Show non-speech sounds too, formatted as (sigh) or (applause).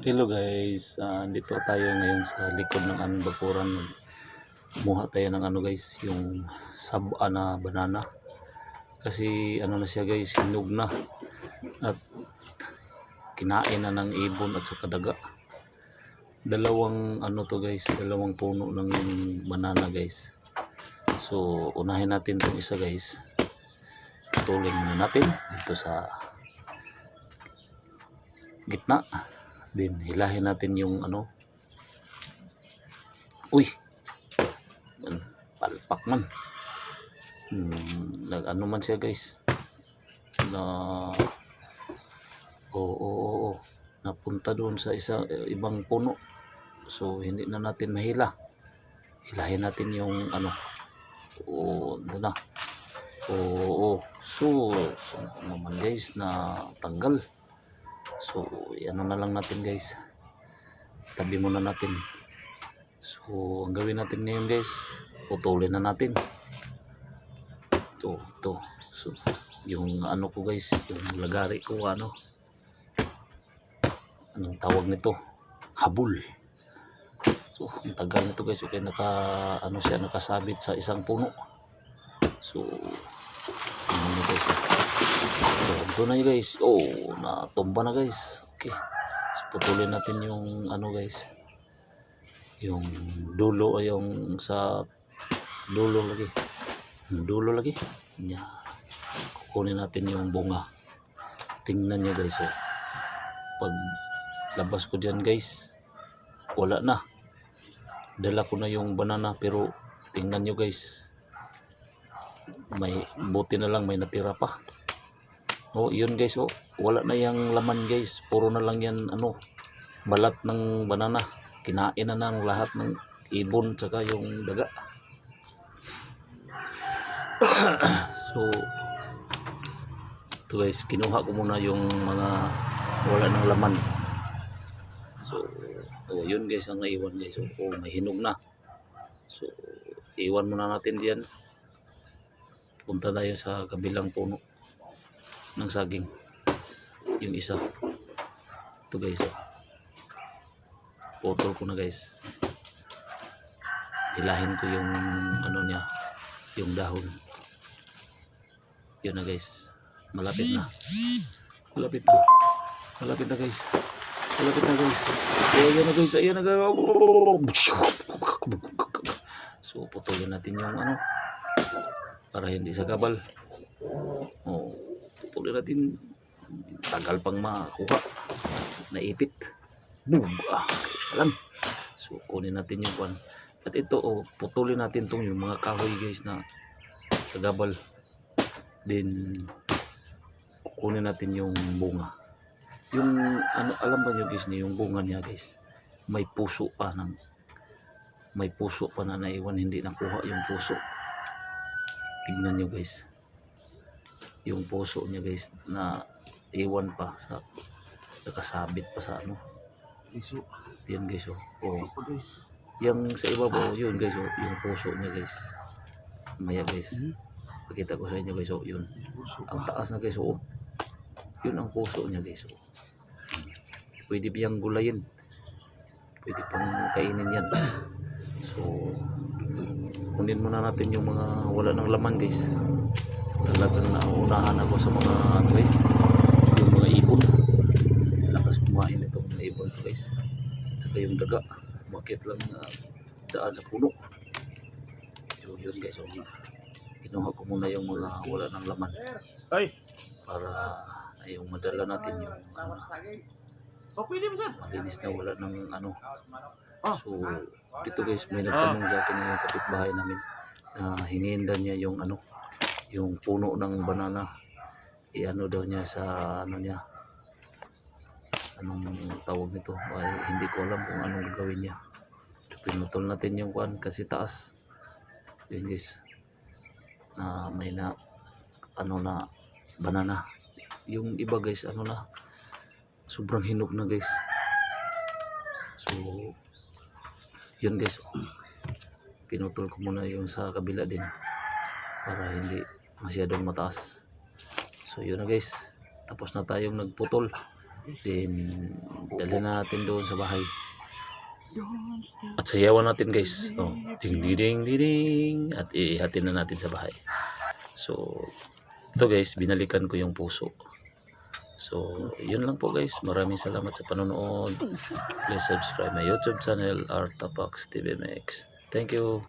Hello guys, Ah, dito tayo ngayon sa likod ng anong bakuran. Muha tayo ng ano guys, yung saba na banana. Kasi ano na siya guys, hinog na. At kinain na ng ibon at saka daga. Dalawang ano to guys, dalawang puno ng banana guys. So unahin natin itong isa guys. Tuling muna natin dito sa gitna. Then hilahin natin yung ano. Uy. Palpak man. Hmm, nag ano man siya guys. Na Oo, oo, oo. Napunta doon sa isa eh, ibang puno. So hindi na natin mahila. Hilahin natin yung ano. Oo, doon na. Oo, so, so naman guys na tanggal. So, ano na lang natin guys. Tabi muna natin. So, ang gawin natin ngayon guys, putulin na natin. Ito, ito. So, yung ano ko guys, yung lagari ko ano. Anong tawag nito? Habol. So, ang tagal nito guys. Okay, naka, ano siya, nakasabit sa isang puno. So, ito na guys. Oh, natumba na guys. Okay. So, putulin natin yung ano guys. Yung dulo ay yung sa dulo lagi. Yung dulo lagi. Nya. Kukunin natin yung bunga. Tingnan nyo guys. Oh. Pag labas ko dyan guys, wala na. Dala ko na yung banana pero tingnan nyo guys. May buti na lang may natira pa. Oh, yun guys, oh. Wala na yung laman guys. Puro na lang yan, ano, balat ng banana. Kinain na ng lahat ng ibon tsaka yung daga. (coughs) so, ito guys, kinuha ko muna yung mga wala ng laman. So, oh, yun guys ang naiwan guys. So, oh, may hinog na. So, iwan muna natin diyan. Punta tayo sa kabilang puno ng saging yung isa. Ito guys oh. potol ko na guys. Hilahin ko yung ano niya yung dahon. Yun na guys. Malapit na. Malapit na. Malapit na guys. Malapit na guys. Ayan na guys. Ayan na guys. So putulin natin yung ano para hindi sa kabal oh tuloy natin tagal pang makakuha. Naipit. Boom ah lang so kunin natin yung kwan. At ito oh, putulin natin tong yung mga kahoy guys na kagabal. Then kukunin natin yung bunga. Yung ano alam ba nyo guys na yung bunga niya guys may puso pa ng may puso pa na naiwan hindi nakuha yung puso. Tignan nyo guys yung puso niya guys na iwan pa sa nakasabit pa sa ano Iso. yan guys oh, oh. Guys. yung sa ibabaw yun guys oh, yung puso niya guys maya guys Hmm? pakita ko sa inyo guys oh, yun ang taas na guys oh yun ang puso niya guys oh. pwede biyang gulayin pwede pang kainin yan so kunin muna natin yung mga wala ng laman guys talagang nauunahan ako sa mga guys yung mga ibon. Lakas kumain itong mga ibon to guys at saka yung daga. Bakit lang na daan sa puno? So yun guys so, kinuha ko muna yung mga wala ng laman. Ay. para yung madala natin yung ano, Oh, malinis na wala ng ano. Ah. so dito guys may nagtanong sa akin yung kapitbahay namin na hininda niya yung ano yung puno ng banana. I-ano daw niya sa ano niya. Anong tawag nito? Ay hindi ko alam kung anong gagawin niya. Pinutol natin yung kwan kasi taas. Yun guys. Na may na ano na banana. Yung iba guys ano na sobrang hinog na guys. So yun guys. Pinutol ko muna yung sa kabila din para hindi masyadong mataas so yun na guys tapos na tayong nagputol Then, dalhin na natin doon sa bahay. At sayawan natin guys. Oh, ding ding ding. At ihatin na natin sa bahay. So, ito guys, binalikan ko yung puso. So, yun lang po guys. Maraming salamat sa panonood. Please subscribe my YouTube channel, Artapax TVMX. Thank you.